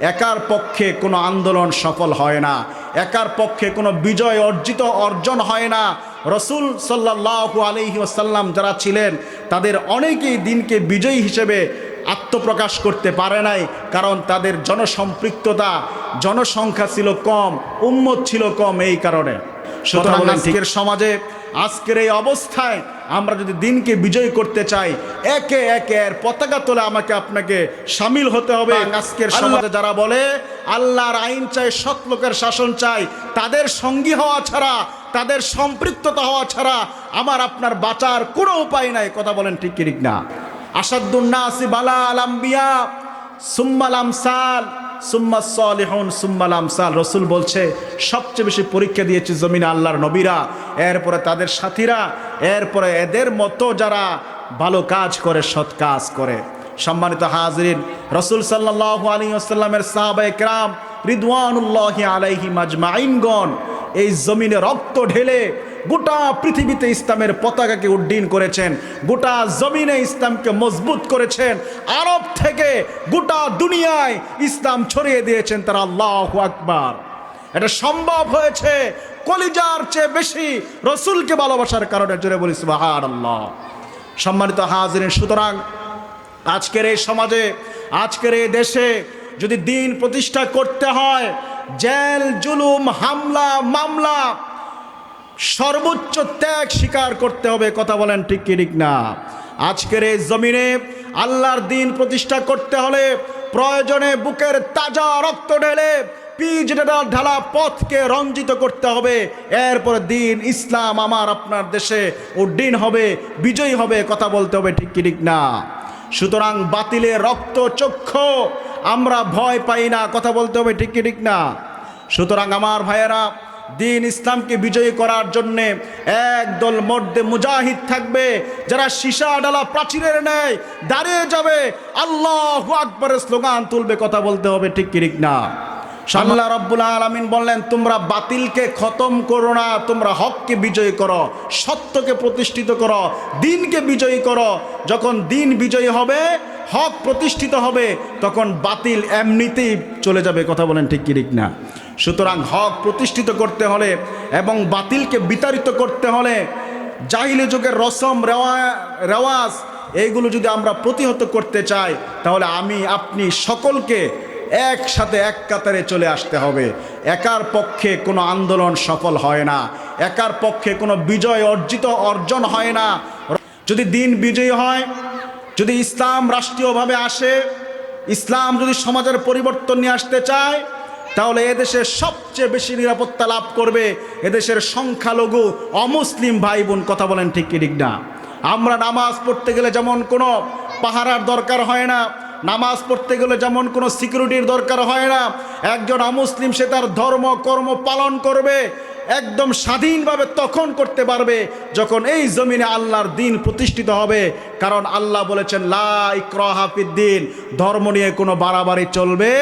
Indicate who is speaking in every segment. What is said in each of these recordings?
Speaker 1: একার পক্ষে কোনো আন্দোলন সফল হয় না। একার পক্ষে কোনো বিজয় অর্জিত অর্জন হয় না। রসুল সাল্লাহু আলহি আসাল্লাম যারা ছিলেন, তাদের অনেকেই দিনকে বিজয়ী হিসেবে আত্মপ্রকাশ করতে পারে নাই, কারণ তাদের জনসম্পৃক্ততা, জনসংখ্যা ছিল কম, উম্মত ছিল কম এই কারণে। সুতরাং আজকের সমাজে আজকের এই অবস্থায় আমরা যদি দিনকে বিজয় করতে চাই একে একে এর পতাকা তোলে আমাকে আপনাকে সামিল হতে হবে। আজকের সমাজে যারা বলে আল্লাহর আইন চাই সৎ লোকের শাসন চাই তাদের সঙ্গী হওয়া ছাড়া তাদের সম্পৃক্ততা হওয়া ছাড়া আমার আপনার বাঁচার কোনো উপায় নাই। কথা বলেন ঠিক ঠিক না? আসাদুন্নাসি বালা আলাম্বিয়া সুম্মাল আমসাল। সুম্মা সলিহন, সুম্মাল আমসাল। রসুল বলছে, সবচেয়ে বেশি পরীক্ষা দিয়েছে জমিন আল্লাহর নবীরা। এরপরে তাদের সাথীরা, এরপরে এদের মতো যারা ভালো কাজ করে, সৎ কাজ করে। সম্মানিত হাজরিন, রসুল সাল্লাহ আলী আসাল্লামের সাহাবা একরাম রিদওয়ানুল্লাহ আলাইহি মাজমাইনগণ এই জমিনে রক্ত ঢেলে গোটা পৃথিবীতে ইসলামের পতাকাকে উড্ডীন করেছেন, গোটা জমিনে ইসলামকে মজবুত করেছেন, আরব থেকে গোটা দুনিয়ায় ইসলাম ছড়িয়ে দিয়েছেন তারা আল্লাহ আকবার। এটা সম্ভব হয়েছে কলিজার চেয়ে বেশি রসুলকে ভালোবাসার কারণে, জোরে বলি সুবাহার আল্লাহ সম্মানিত হাজিরেন, সুতরাং আজকের এই সমাজে, আজকের এই দেশে যদি দিন প্রতিষ্ঠা করতে হয়, জেল, জুলুম, হামলা, মামলা সর্বোচ্চ ত্যাগ স্বীকার করতে হবে, কথা বলেন ঠিক কি, ঠিক না। আজকের এই জমিনে আল্লাহর দিন প্রতিষ্ঠা করতে হলে প্রয়োজনে বুকের তাজা রক্ত ঢেলে পিচ ঢালা পথকে রঞ্জিত করতে হবে। এরপর দিন ইসলাম আমার আপনার দেশে উড্ডীন হবে, বিজয়ী হবে, কথা বলতে হবে ঠিক কি, ঠিক না। সুতরাং বাতিলের রক্ত চক্ষু আমরা ভয় পাই না, কথা বলতে হবে ঠিক কি, ঠিক না। সুতরাং আমার ভাইয়েরা দিন ইসলামকে বিজয়ী করার জন্যে একদল মধ্যে মুজাহিদ থাকবে, যারা সীসা ডালা প্রাচীরের ন্যায় দাঁড়িয়ে যাবে। আল্লাহ আকবরের স্লোগান তুলবে, কথা বলতে হবে, ঠিক কি, ঠিক না? আল্লাহ রব্বুল আলমিন বললেন, তোমরা বাতিলকে খতম করো না, তোমরা হককে বিজয়ী করো, সত্যকে প্রতিষ্ঠিত করো, দিনকে বিজয়ী করো। যখন দিন বিজয়ী হবে, হক প্রতিষ্ঠিত হবে, তখন বাতিল এমনিতেই চলে যাবে, কথা বলেন ঠিক কি, ঠিক না? সুতরাং হক প্রতিষ্ঠিত করতে হলে এবং বাতিলকে বিতাড়িত করতে হলে জাহিলি যুগের রসম, রেওয়া, রেওয়াজ, এইগুলো যদি আমরা প্রতিহত করতে চাই, তাহলে আমি, আপনি সকলকে একসাথে এক কাতারে চলে আসতে হবে। একার পক্ষে কোনো আন্দোলন সফল হয় না। একার পক্ষে কোনো বিজয় অর্জিত, অর্জন হয় না। যদি দিন বিজয়ী হয়, যদি ইসলাম রাষ্ট্রীয়ভাবে আসে, ইসলাম যদি সমাজের পরিবর্তন নিয়ে আসতে চায় তাহলে এদেশে সবচেয়ে বেশি নিরাপত্তা লাভ করবে এদেশের সংখ্যালঘু অমুসলিম ভাই বোন, কথা বলেন ঠিক কি, ঠিক না? আমরা নামাজ পড়তে গেলে যেমন কোনো পাহারার দরকার হয় না, নামাজ পড়তে গেলে যেমন কোনো সিকিউরিটির দরকার হয় না, একজন অমুসলিম সে তার ধর্ম, কর্ম পালন করবে, একদম স্বাধীনভাবে তখন করতে পারবে যখন এই জমিনে আল্লাহর দিন প্রতিষ্ঠিত হবে। কারণ আল্লাহ বলেছেন লাইক্রহাফিদ্দিন ধর্ম নিয়ে কোনো বাড়াবাড়ি চলবে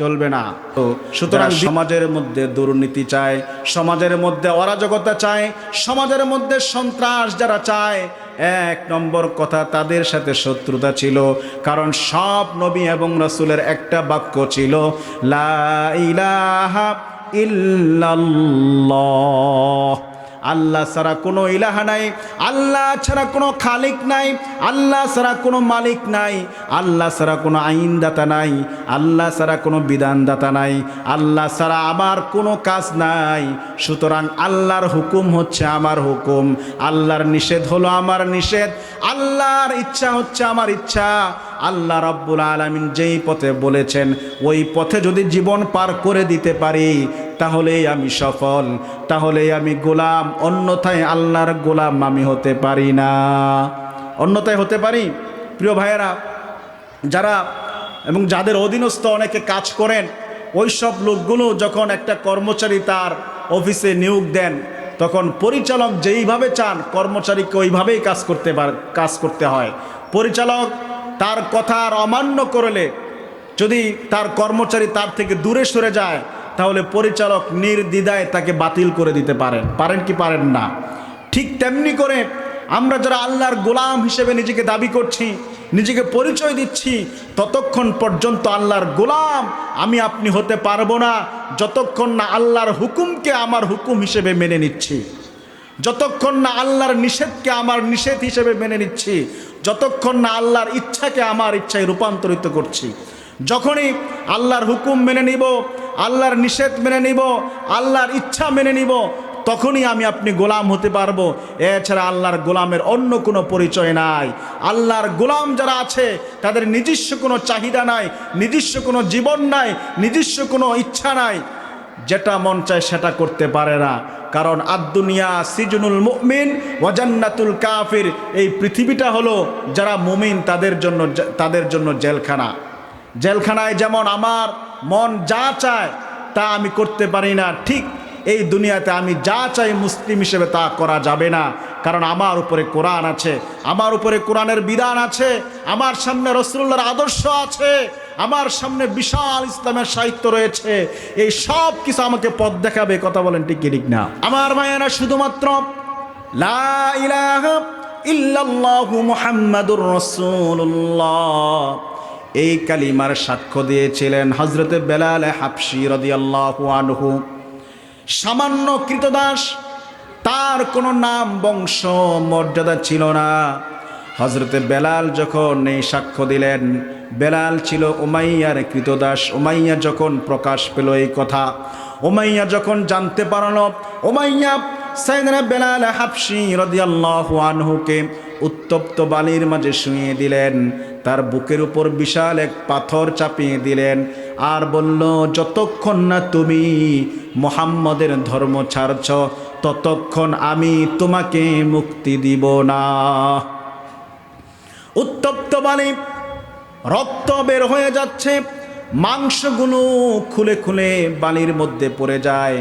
Speaker 1: চলবে না। তো সুতরাং সমাজের মধ্যে দুর্নীতি চায়, সমাজের মধ্যে অরাজকতা চায়, সমাজের মধ্যে সন্ত্রাস যারা চায়, এক নম্বর কথা তাদের সাথে শত্রুতা ছিল, কারণ সব নবী এবং রসুলের একটা বাক্য ছিল, লা ইলাহা ইল্লাল্লাহ। আল্লাহ ছাড়া কোনো ইলাহা নাই, আল্লাহ ছাড়া কোনো খালিক নাই, আল্লাহ ছাড়া কোনো মালিক নাই, আল্লাহ ছাড়া কোনো আইনদাতা নাই, আল্লাহ ছাড়া কোনো বিধানদাতা নাই, আল্লাহ ছাড়া আমার কোনো কাজ নাই। সুতরাং আল্লাহর হুকুম হচ্ছে আমার হুকুম, আল্লাহর নিষেধ হলো আমার নিষেধ, আল্লাহর ইচ্ছা হচ্ছে আমার ইচ্ছা। আল্লাহ রব্বুল আলমিন যেই পথে বলেছেন, ওই পথে যদি জীবন পার করে দিতে পারি তাহলেই আমি সফল, তাহলেই আমি গোলাম, অন্যথায় আল্লাহর গোলাম আমি হতে পারি না। অন্যথায় হতে পারি? প্রিয় ভাইয়েরা, যারা এবং যাদের অধীনস্থ অনেকে কাজ করেন ওই সব লোকগুলো যখন একটা কর্মচারী তার অফিসে নিয়োগ দেন, তখন পরিচালক যেইভাবে চান, কর্মচারীকে ওইভাবেই কাজ করতে পার, কাজ করতে হয়। পরিচালক তার কথা আর অমান্য করলে, যদি তার কর্মচারী তার থেকে দূরে সরে যায় তাহলে পরিচালক নির্দ্বিধায় তাকে বাতিল করে দিতে পারেন। পারেন কি পারেন না? ঠিক তেমনি করে আমরা যারা আল্লাহর গোলাম হিসেবে নিজেকে দাবি করছি, নিজেকে পরিচয় দিচ্ছি, ততক্ষণ পর্যন্ত আল্লাহর গোলাম আমি আপনি হতে পারব না। যতক্ষণ না আল্লাহর হুকুমকে আমার হুকুম হিসেবে মেনে নিচ্ছি। যতক্ষণ না আল্লাহর নিষেধকে আমার নিষেধ হিসেবে মেনে নিচ্ছি। যতক্ষণ না আল্লাহর ইচ্ছাকে আমার ইচ্ছায় রূপান্তরিত করছি। যখনই আল্লাহর হুকুম মেনে নিব আল্লাহর নিষেধ মেনে নিব, আল্লাহর ইচ্ছা মেনে নিব, তখনই আমি আপনি গোলাম হতে পারব। এছাড়া আল্লাহর গোলামের অন্য কোনো পরিচয় নাই। আল্লাহর গোলাম যারা আছে, তাদের নিজস্ব কোনো চাহিদা নাই, নিজস্ব কোনো জীবন নাই, নিজস্ব কোনো ইচ্ছা নাই। যেটা মন চায় সেটা করতে পারে না। কারণ আদুনিয়া সিজনুল মুমিন ওয়াজান্নাতুল কাফির। এই পৃথিবীটা হলো যারা মুমিন, তাদের জন্য তাদের জন্য জেলখানা। জেলখানায় যেমন আমার মন যা চায় তা আমি করতে পারি না। ঠিক এই দুনিয়াতে আমি যা চাই মুসলিম হিসেবে তা করা যাবে না। কারণ আমার উপরে কোরআন আছে, আমার উপরে কোরআনের বিধান আছে, আমার সামনে রসুল্লাহর আদর্শ আছে, আমার সামনে বিশাল ইসলামের সাহিত্য রয়েছে। এই সব কিছু আমাকে পথ দেখাবে কথা বলেন ঠিক ঠিক না? আমার মায়েরা শুধুমাত্র ইল্লাল্লাহু মুহাম্মাদুর রাসূলুল্লাহ। এই কালিমার সাক্ষ্য দিয়েছিলেন হজরতে বেলাল হাফসি রদিয়াল্লাহু সামান্য কৃতদাস, তার কোনো নাম, বংশ, মর্যাদা ছিল না। হজরতে বেলাল যখন এই সাক্ষ্য দিলেন, বেলাল ছিল উমাইয়ার কৃতদাস। উমাইয়া যখন প্রকাশ পেল এই কথা, উমাইয়া যখন জানতে পারল, উমাইয়া সাইদনা বেলাল হাফসি রদিয়াল্লাহু আনহুকে উত্তপ্ত বালির মাঝে শুয়ে দিলেন। তার বুকের উপর বিশাল এক পাথর চাপিয়ে দিলেন আর বলল, যতক্ষণ না তুমি মোহাম্মদের ধর্ম ছাড়ছ, ততক্ষণ আমি তোমাকে মুক্তি দিব না। উত্তপ্ত বালি রক্ত বের হয়ে যাচ্ছে, মাংসগুলো খুলে খুলে বালির মধ্যে পড়ে যায়।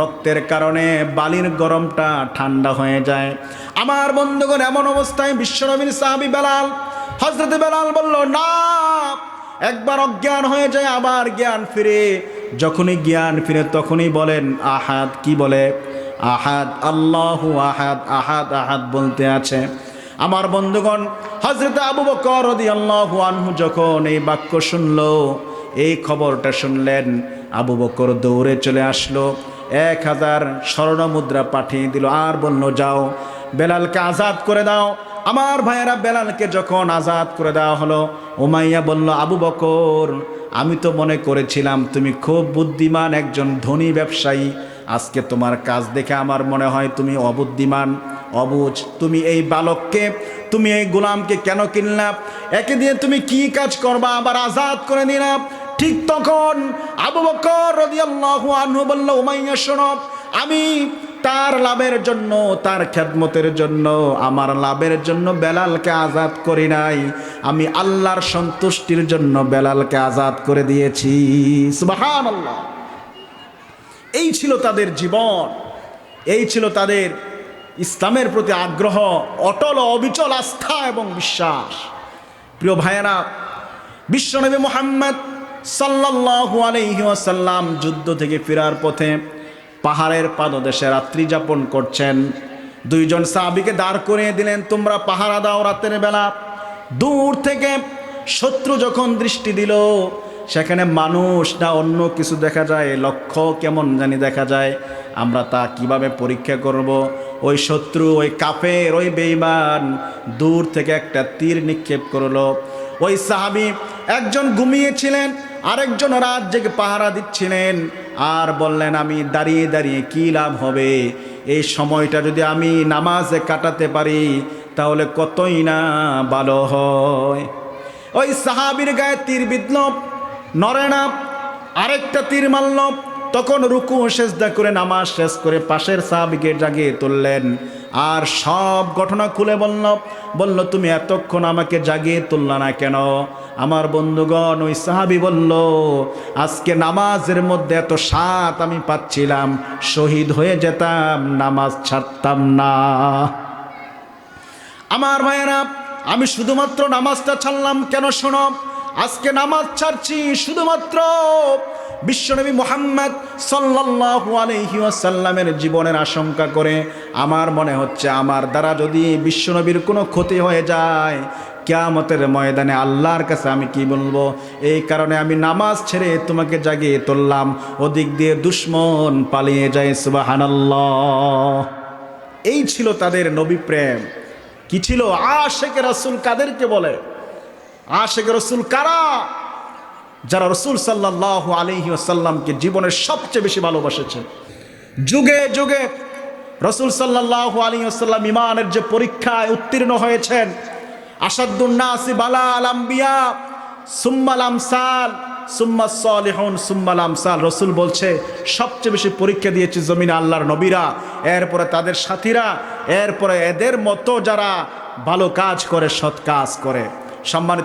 Speaker 1: রক্তের কারণে বালির গরমটা ঠান্ডা হয়ে যায়। আমার বন্ধুগণ, এমন অবস্থায় বিশ্বনবীর সাহাবি বেলাল হজরত বেলাল বলল, না, একবার অজ্ঞান হয়ে যায়, আবার জ্ঞান ফিরে। যখনই জ্ঞান ফিরে, তখনই বলেন, আহাদ কি বলে? আহাদ, আল্লাহু আহাদ আহাদ আহাদ বলতে আছে। আমার বন্ধুগণ হজরত আবু বকর রাদিয়াল্লাহু আনহু যখন এই বাক্য শুনলো, এই খবরটা শুনলেন, আবু বকর দৌড়ে চলে আসলো, এক হাজার স্বর্ণ মুদ্রা পাঠিয়ে দিল, আর বলল, যাও, বেলালকে আজাদ করে দাও আমার ভাইয়েরা বেলালকে যখন আজাদ করে দেওয়া হলো ওমাইয়া বলল, আবু বকর, আমি তো মনে করেছিলাম তুমি খুব বুদ্ধিমান একজন ধনী ব্যবসায়ী। আজকে তোমার কাজ দেখে আমার মনে হয় তুমি অবুদ্ধিমান অবুঝ তুমি এই বালককে, তুমি এই গোলামকে কেন কিনলাম একে দিয়ে তুমি কি কাজ করবা? আবার আজাদ করে নিলাম ঠিক তখন আবু বকর রাদিয়াল্লাহু আনহু বলল, উমাইয়া, শোনো, আমি তার লাভের জন্য, তার খেদমতের জন্য, আমার লাভের জন্য বেলালকে আজাদ করি নাই। আমি আল্লাহর সন্তুষ্টির জন্য বেলালকে আজাদ করে দিয়েছি। সুবহানাল্লাহ। এই ছিল তাদের জীবন। এই ছিল তাদের ইসলামের প্রতি আগ্রহ, অটল অবিচল আস্থা এবং বিশ্বাস। প্রিয় ভাইয়েরা, বিশ্বনবী মোহাম্মদ সাল্লাল্লাহু আলাইহি ওয়াসাল্লাম যুদ্ধ থেকে ফেরার পথে পাহাড়ের পাদদেশে রাত্রি যাপন করছেন। দুইজন সাহাবিকে দাঁড় করিয়ে দিলেন, তোমরা পাহারা দাও রাতের বেলা। দূর থেকে শত্রু যখন দৃষ্টি দিল, সেখানে মানুষ না অন্য কিছু দেখা যায়, লক্ষ্য কেমন জানি দেখা যায়। আমরা তা কীভাবে পরীক্ষা করব? ওই শত্রু, ওই কাফের, ওই বেইমান দূর থেকে একটা তীর নিক্ষেপ করল। ওই সাহাবি একজন ঘুমিয়েছিলেন, আরেকজন রাত জেগে পাহারা দিচ্ছিলেন। আর বললেন, আমি দাঁড়িয়ে দাঁড়িয়ে কী লাভ হবে? এই সময়টা যদি আমি নামাজে কাটাতে পারি, তাহলে কতই না ভালো হয়? ওই সাহাবির গায়ে তীর বিদ্ল নরেনাপ আরেকটা তীর মারল তখন রুকু সেজদা করে নামাজ শেষ করে পাশের সাহাবিকে জাগিয়ে তুললেন। আর সব ঘটনা খুলে বলল বলল, তুমি এতক্ষণ আমাকে জাগিয়ে তুলল না কেন? আমার বন্ধুগণ, ওই সাহাবি বলল, আজকে নামাজের মধ্যে এত সাত আমি পাচ্ছিলাম, শহীদ হয়ে যেতাম, নামাজ ছাড়তাম না। আমার ভাইয়েরা, আমি শুধুমাত্র নামাজটা ছাড়লাম কেন শোনো? আজকে নামাজ ছাড়ছি শুধুমাত্র বিশ্বনবী মোহাম্মদ আলাইহি ওয়াসাল্লামের জীবনের আশঙ্কা করে, আমার মনে হচ্ছে আমার দ্বারা যদি বিশ্বনবীর কোনো ক্ষতি হয়ে যায়, কিয়ামতের ময়দানে আল্লাহর কাছে আমি কি বলব? এই কারণে আমি নামাজ ছেড়ে তোমাকে জাগিয়ে তুললাম, ওদিক দিয়ে দুশ্মন পালিয়ে যায়, সুবহানাল্লাহ। এই ছিল তাদের নবী প্রেম। কি ছিল? আশেখ রসুল কাদেরকে বলে? আশেখ রসুল কারা? যারা রসুল সাল্লাহ আলহি আসাল্লামকে জীবনের সবচেয়ে বেশি ভালোবাসেছে। যুগে যুগে রসুল সাল্লাহ আলী আসাল্লাম ইমানের যে পরীক্ষায় উত্তীর্ণ হয়েছেন আসাদুন্নাসি বালা আলাম্বিয়া সুম্মা সলিহন রসুল বলছে, সবচেয়ে বেশি পরীক্ষা দিয়েছে জমিন আল্লাহর নবীরা, এরপরে তাদের সাথীরা, এরপরে এদের মতো যারা ভালো কাজ করে, সৎ কাজ করে। সম্মানিত